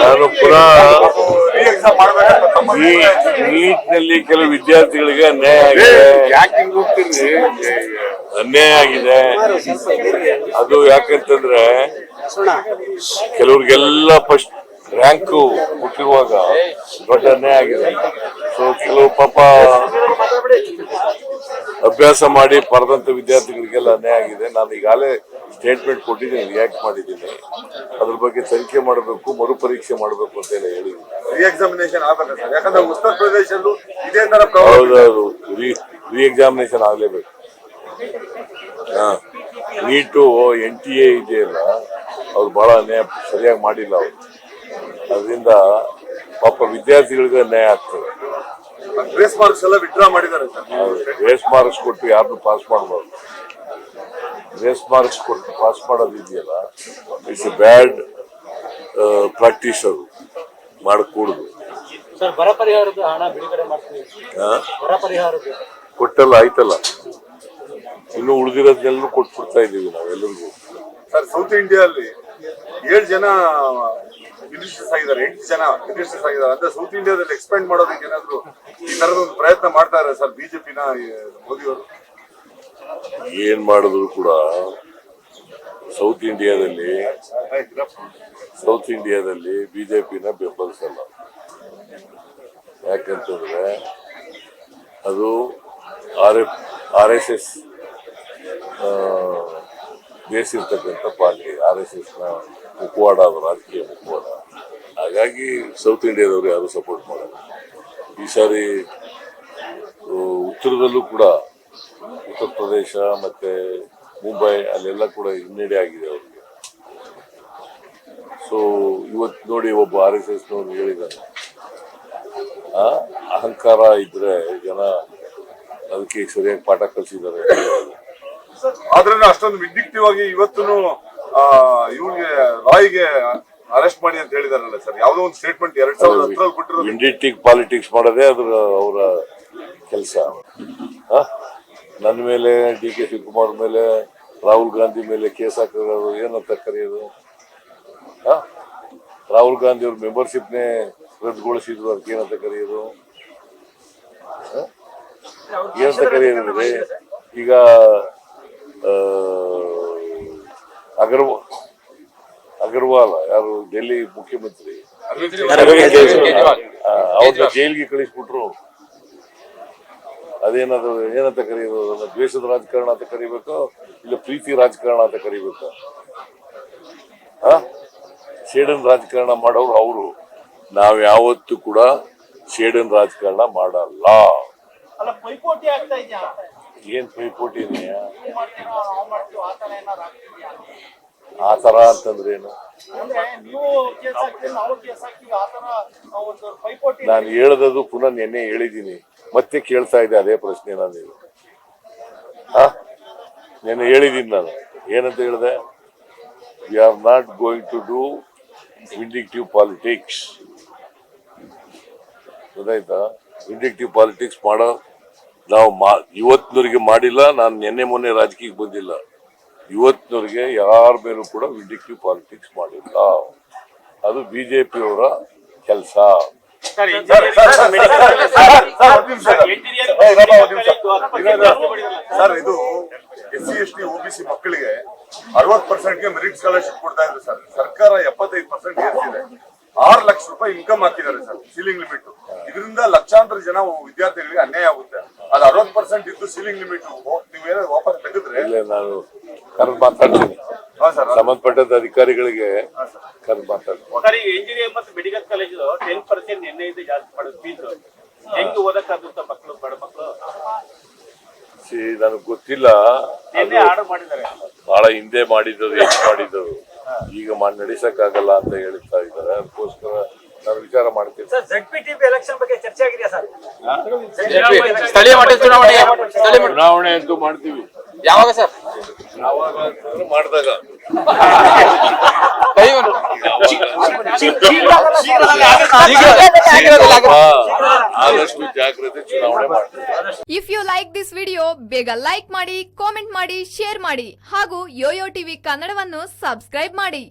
ನಾನು ಪುನಃ ಈ ನೀಟ್ನಲ್ಲಿ ಕೆಲವು ವಿದ್ಯಾರ್ಥಿಗಳಿಗೆ ಅನ್ಯಾಯ ಆಗಿದೆ. ಅನ್ಯಾಯ ಆಗಿದೆ. ಅದು ಯಾಕಂತಂದ್ರೆ ಕೆಲವ್ರಿಗೆಲ್ಲ ಫಸ್ಟ್ ರ್ಯಾಂಕು ಹುಟ್ಟಿರುವಾಗ ದೊಡ್ಡ ಅನ್ಯಾಯ ಆಗಿದೆ. ಸೊ ಕೆಲವು ಪಾಪ ಅಭ್ಯಾಸ ಮಾಡಿ ಪಡೆದಂತ ವಿದ್ಯಾರ್ಥಿಗಳಿಗೆಲ್ಲ ಅನ್ಯಾಯ ಆಗಿದೆ. ನಾನು ಈಗಾಗಲೇ ಸ್ಟೇಟ್ಮೆಂಟ್ ಕೊಟ್ಟಿದ್ದೀನಿ ರಿಯಾಕ್ಟ್ ಮಾಡಿದ್ದೀನಿ. ಅದ್ರ ಬಗ್ಗೆ ತನಿಖೆ ಮಾಡಬೇಕು ಮರುಪರೀಕ್ಷೆ ಮಾಡಬೇಕು ಅಂತ ಹೇಳಿ ಹೇಳಿದ್ದೀನಿ. ರೀಎಕ್ಸಾಮಿನೇಷನ್ ಉತ್ತರ ಇದೇ ತರ ಹೌದೌದು. ರೀ ರೀ ಎಕ್ಸಾಮಿನೇಷನ್ ಆಗಲೇಬೇಕು. ಹಾ. ನೀಟು ಎನ್ ಟಿ ಎ ಇದೆಯಲ್ಲ ಅವ್ರು ಬಹಳ ಅನ್ಯಾಯ ಸರಿಯಾಗಿ ಮಾಡಿಲ್ಲ ಅವರು. ಅದರಿಂದ ಪಾಪ ವಿದ್ಯಾರ್ಥಿಗಳಿಗೆ ಅನ್ಯಾಯ ಆಗ್ತದೆ. ಗ್ರೇಸ್ ಮಾರ್ಕ್ಸ್ ಎಲ್ಲ ವಿಡ್ರಾ ಮಾಡಿದ್ದಾರೆ ಸರ್. ಗ್ರೇಸ್ ಮಾರ್ಕ್ಸ್ ಕೊಟ್ಟು ಯಾರನ್ನು ಪಾಸ್ ಮಾಡಬಾರ್ದು. ಗ್ರೇಸ್ ಮಾರ್ಕ್ಸ್ ಕೊಟ್ಟು ಪಾಸ್ ಮಾಡೋದು ಇದೆಯಲ್ಲ ಇಟ್ಸ್ ಎ ಬ್ಯಾಡ್ ಪ್ರಾಕ್ಟೀಸ್ ಅದು. ಮಾಡಕೂಡುದು. ಸರ್ ಬರ ಪರಿಹಾರದ ಹಣ ಬಿಡುಗಡೆ ಮಾಡ್ತೀವಿ. ಬರ ಪರಿಹಾರದ. ಕೊಟ್ಟಲ್ಲ ಆಯ್ತಲ್ಲ? ಇನ್ನು ಉಳಿದಿರೋದನ್ನೆಲ್ಲರೂ ಕೊಟ್ಬಿಡ್ತಾ ಇದೀವಿ ನಾವೆಲ್ಲರಿಗೂ. ಸರ್ ಸೌತ್ ಇಂಡಿಯಾ ಅಲ್ಲಿ ಏಳು ಜನ ಮಿನಿಸ್ಟರ್ಸ್ ಆಗಿದ್ದಾರೆ ಎಂಟು ಜನ ಮಿನಿಸ್ಟರ್ಸ್ ಆಗಿದ್ದಾರೆ ಅಂದ್ರೆ ಸೌತ್ ಇಂಡಿಯಾದಲ್ಲಿ ಎಕ್ಸ್ಪೆಂಡ್ ಮಾಡೋದಕ್ಕೆ ಏನಾದ್ರು ಈ ತರದ ಒಂದು ಪ್ರಯತ್ನ ಮಾಡ್ತಾ ಇದ್ದಾರೆ ಸರ್ ಬಿಜೆಪಿನ ಮೋದಿಯವರು? ಏನ್ ಮಾಡಿದ್ರು ಕೂಡ ಸೌತ್ ಇಂಡಿಯಾದಲ್ಲಿ ಸೌತ್ ಇಂಡಿಯಾದಲ್ಲಿ ಬಿಜೆಪಿನ ಬೆಂಬಲಿಸಲ್ಲ. ಯಾಕಂತಂದ್ರೆ ಅದು R F R S S ಬೇಸಿರ್ತಕ್ಕಂಥ party R S ಎಸ್ನ ಮುಖವಾಡ ಅದು ರಾಜಕೀಯ ಮುಖವಾಡ. ಹಾಗಾಗಿ ಸೌತ್ ಇಂಡಿಯಾದವರು ಯಾರು ಸಪೋರ್ಟ್ ಮಾಡಲ್ಲ. ಈ ಸಾರಿ ಉತ್ತರದಲ್ಲೂ ಕೂಡ ಉತ್ತರ ಪ್ರದೇಶ ಮತ್ತೆ ಮುಂಬೈ ಅಲ್ಲೆಲ್ಲ ಕೂಡ ಹಿನ್ನಡೆ ಆಗಿದೆ ಅವ್ರಿಗೆ. ಸೊ ಇವತ್ತು ನೋಡಿ ಒಬ್ಬ ಆರ್ ಎಸ್ ಎಸ್ ಹೇಳಿದ್ದಾರೆ ಅಹಂಕಾರ ಇದ್ರೆ ಜನ ಅದಕ್ಕೆ ಸರಿಯಾಗಿ ಪಾಠ ಕಲಿಸಿದ್ದಾರೆ ಆದ್ರೆ ಅಷ್ಟೊಂದು ವಿದ್ಯುಕ್ತಿವಾಗಿ ಇವತ್ತು ಇವ್ರಿಗೆ ರಾಯ್ಗೆ ಅರೆಸ್ಟ್ ಮಾಡಿ ಅಂತ ಹೇಳಿದಾರಲ್ಲ ಸರ್. ಯಾವ್ದೋ ಒಂದು ಸ್ಟೇಟ್ಮೆಂಟ್ ಎರಡ್ ಸಾವಿರದ ಹತ್ತರಲ್ಲಿ ಇಂಡಿಟಿಕ್ ಪಾಲಿಟಿಕ್ಸ್ ಮಾಡೋದೇ ಅದ್ರ ಅವರ ಕೆಲಸ. ನನ್ನ ಮೇಲೆ, ಡಿ ಕೆ ಶಿವಕುಮಾರ್ ಮೇಲೆ, ರಾಹುಲ್ ಗಾಂಧಿ ಮೇಲೆ ಕೇಸ್ ಹಾಕೋದು ಏನಂತ ಕರೆಯೋದು? ರಾಹುಲ್ ಗಾಂಧಿ ಅವ್ರ ಮೆಂಬರ್ಶಿಪ್ನೇ ರದ್ದುಗೊಳಿಸಿದ್ರು ಅದಕ್ಕೆ ಏನಂತ ಕರೆಯೋದು? ಏನಂತ ಕರೆಯೋದ್ರೆ ಈಗ ಆ, ಅಗರ್ವಾಲ್ ಅಗರ್ವಾಲ್ ಯಾರು ಡೆಲ್ಲಿ ಮುಖ್ಯಮಂತ್ರಿ. ಅವ್ರನ್ನ ಜೈಲ್ಗೆ ಕಳಿಸ್ಬಿಟ್ರು. ಅದೇನದು ಏನಂತ ಕರೆಯೋದು? ಅದನ್ನ ದ್ವೇಷದ ರಾಜಕಾರಣ ಅಂತ ಕರಿಬೇಕು? ಇಲ್ಲ ಪ್ರೀತಿ ರಾಜಕಾರಣ ಅಂತ ಕರಿಬೇಕು? ಆ? ಸೇಡನ್ ರಾಜಕಾರಣ ಮಾಡೋರು ಅವರು. ನಾವ್ ಯಾವತ್ತೂ ಕೂಡ ಶೇಡನ್ ರಾಜಕಾರಣ ಮಾಡಲ್ಲ. ಏನ್ ಪೈಪೋಟಿ ಇದೆಯಾ ಆ ಥರ ಅಂತಂದ್ರೆ ಏನು? ನಾನು ಹೇಳ್ದದು ಪುನಃ ನಿನ್ನೆ ಹೇಳಿದ್ದೀನಿ. ಮತ್ತೆ ಕೇಳ್ತಾ ಇದೆ ಅದೇ ಪ್ರಶ್ನೆ ನಾನು ಹಾ? ನಿನ್ನೆ ಹೇಳಿದ್ದೀನಿ ನಾನು. ಏನಂತ ಹೇಳಿದೆ? We are not going to do vindictive politics ಗೊತ್ತಾಯ್ತಾ? ಇಂಡಿಕ್ಟಿವ್ ಪಾಲಿಟಿಕ್ಸ್ ಮಾಡೋ ನಾವು ಮಾ ಇವತ್ತಿನವರೆಗೆ ಮಾಡಿಲ್ಲ ನಾನು ನಿನ್ನೆ ಮೊನ್ನೆ ರಾಜಕೀಯಕ್ಕೆ ಬಂದಿಲ್ಲ ಇವತ್ತಿನವರಿಗೆ ಯಾರ ಮೇಲೂ ಕೂಡ ವಿಂಡಿಕ್ಟಿವ್ ಪಾಲಿಟಿಕ್ಸ್ ಮಾಡಿಲ್ಲ ಅದು ಬಿಜೆಪಿಯವರ ಕೆಲಸ ಸರ್, ಇದು S C S T OBC ಮಕ್ಕಳಿಗೆ ಅರವತ್ ಪರ್ಸೆಂಟ್ಗೆ ಮೆರಿಟ್ ಸ್ಕಾಲರ್ಶಿಪ್ ಕೊಡ್ತಾ ಇದ್ರು ಸರ್ ಸರ್ಕಾರ ಎಪ್ಪತ್ತೈದು ಪರ್ಸೆಂಟ್ ಏರ್ಸಿದೆ ಆರು ಲಕ್ಷ ರೂಪಾಯಿ ಇನ್ಕಮ್ ಹಾಕಿದ್ದಾರೆ ಸರ್ ಸೀಲಿಂಗ್ ಲಿಮಿಟ್ ಇದರಿಂದ ಲಕ್ಷಾಂತರ ಜನ ವಿದ್ಯಾರ್ಥಿಗಳಿಗೆ ಅನ್ಯಾಯ ಆಗುತ್ತೆ ಅದು ಅರವತ್ತು ಪರ್ಸೆಂಟ್ ಇದ್ದು ಸೀಲಿಂಗ್ ಲಿಮಿಟ್ ನೀವೇನಾದ್ರು ವಾಪಸ್ ತೆಗೆದ್ರೆ? ಇಲ್ಲ ನಾನು ಕರೆದು ಮಾತಾಡ್ತೀನಿ. ಹಾ ಸರ್ ಸಂಬಂಧಪಟ್ಟಂತ ಅಧಿಕಾರಿಗಳಿಗೆ ಕರೆದು ಮಾತಾಡ್ತೀನಿ. ಸರ್ ಈಗ ಇಂಜಿನಿಯರ್ ಮತ್ತು ಮೆಡಿಕಲ್ ಕಾಲೇಜು ಟೆನ್ ಪರ್ಸೆಂಟ್ ನಿನ್ನೆಯಿಂದ ಜಾಸ್ತಿ ಮಾಡೋದು ಫೀಸ್ ಹೆಂಗ್ ಓದಕ್ಕಾಗುತ್ತೆ ಮಕ್ಕಳು ಬಡ ಮಕ್ಕಳು ಸಿ ನನಗೆ ಗೊತ್ತಿಲ್ಲ. ನಿನ್ನೆ ಆರ್ಡರ್ ಮಾಡಿದ್ದಾರೆ. ಬಹಳ ಹಿಂದೆ ಮಾಡಿದ್ರು ಮಾಡಿದ್ರು ಮಾಡಿದ್ದು ಈಗ ಮಾಡಿ ನಡೆಸಕ್ಕಾಗಲ್ಲ ಅಂತ ಹೇಳ್ತಾ ಇದ್ದಾರೆ. ಅದಕ್ಕೋಸ್ಕರ ನಾನು ವಿಚಾರ ಮಾಡ್ತೀವಿ. ಸ್ಥಳೀಯ ಮಟ್ಟದ ಚುನಾವಣೆ ಸ್ಥಳೀಯ ಮಟ್ಟ- ಚುನಾವಣೆ ಅಂತೂ ಮಾಡ್ತೀವಿ. ಯಾವಾಗ ಸರ್? ಯಾವಾಗ ಅಂತಂದ್ರೆ ಮಾಡಿದಾಗ. ಟೈಮ್ ಹಾ, ಆದಷ್ಟು ಜಾಗ್ರತೆ ಚುನಾವಣೆ ಮಾಡ್ತಾರೆ if you like this video ಬೇಗ ಲೈಕ್ ಮಾಡಿ ಕಾಮೆಂಟ್ ಮಾಡಿ ಶೇರ್ ಮಾಡಿ ಹಾಗೂ ಯೋಯೋ ಟಿವಿ ಕನ್ನಡವನ್ನು ಸಬ್ಸ್ಕ್ರೈಬ್ ಮಾಡಿ.